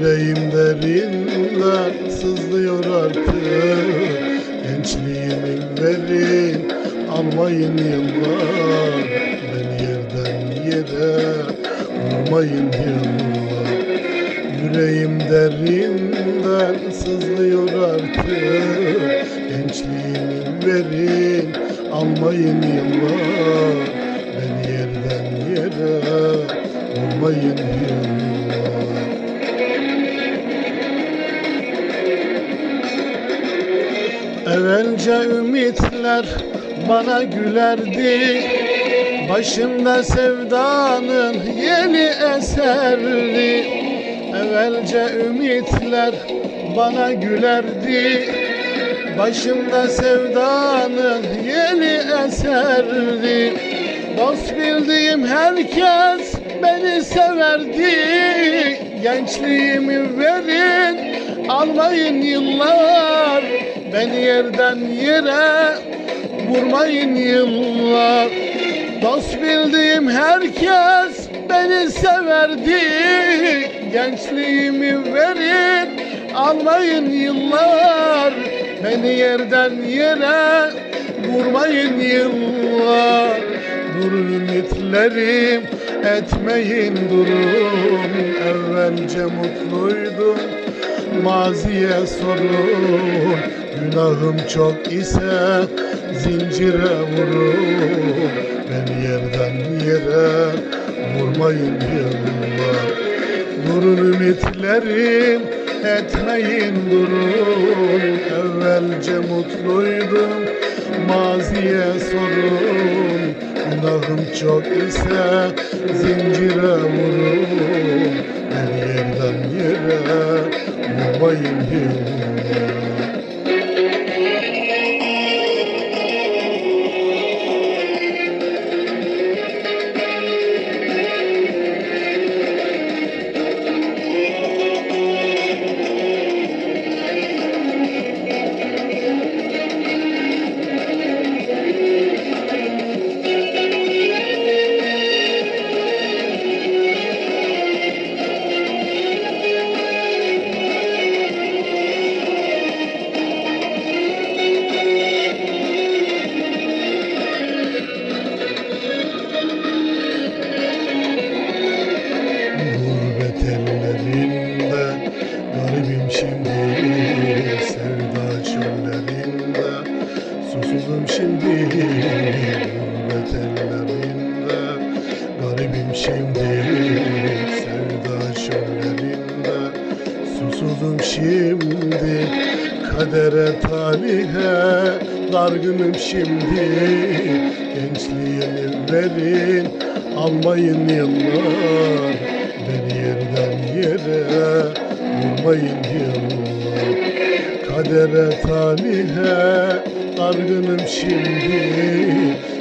Yüreğim derinden sızlıyor artık. Gençliğimi verin almayın yıllar. Beni yerden yere vurmayın yıllar. Yüreğim derinden sızlıyor artık. Gençliğimi verin almayın yıllar. Beni yerden yere vurmayın yıllar Evvelce ümitler bana gülerdi. Başımda sevdanın yeni eserdi. Evvelce ümitler bana gülerdi. Başımda sevdanın yeni eserdi. Dost bildiğim herkes beni severdi Gençliğimi verin almayın yıllar Beni yerden yere vurmayın yıllar. Dost bildiğim herkes beni severdi Gençliğimi verin almayın yıllar Beni yerden yere vurmayın yıllar. Durun ümitlerim etmeyin durun Evvelce mutluydum maziye sorun. Günahım çok ise zincire vurun. Beni yerden yere vurmayın yıllar. Durun ümitlerim etmeyin durun. Evvelce mutluydum maziye sorun Günahım çok ise zincire vurun Beni yerden yere vurmayın yıllar susuzum şimdi Kadere talihe dargınım şimdi. Gençliğimi verin almayın yıllar. Beni yerden yere vurmayın yıllar. Kadere talihe dargınım şimdi.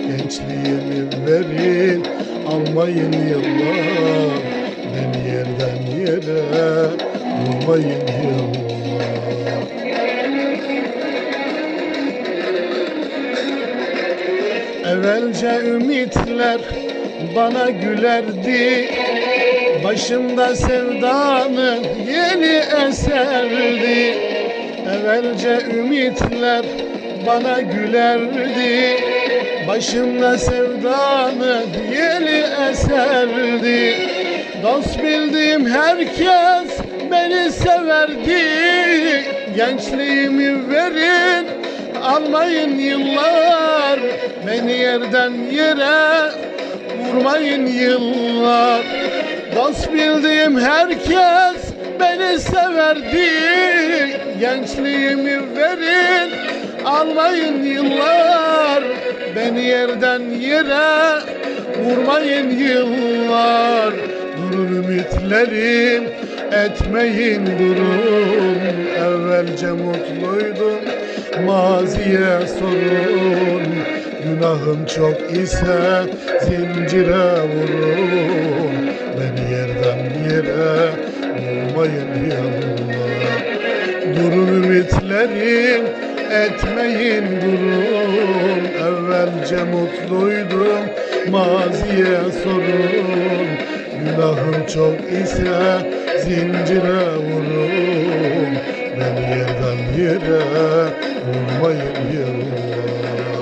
Gençliğimi verin almayın yıllar. Beni yerden yere vurmayın Evvelce ümitler bana gülerdi. Başımda sevdanın yeni eserdi. Evvelce ümitler bana gülerdi. Başımda sevdanın yeni eserdi. Dost bildiğim herkes beni severdi Gençliğimi verin almayın yıllar Beni yerden yere vurmayın yıllar. Dost bildiğim herkes beni severdi Gençliğimi verin almayın yıllar Beni yerden yere vurmayın yıllar. Durun ümitlerim etmeyin durun Evvelce mutluydum maziye sorun. Günahım çok ise zincire vurun. Beni yerden yere vurmayın yallah. Durun ümitlerim etmeyin durun Evvelce mutluydum maziye sorun Günahım çok ise zincire vurun Beni yerden yere vurmayın yıllar.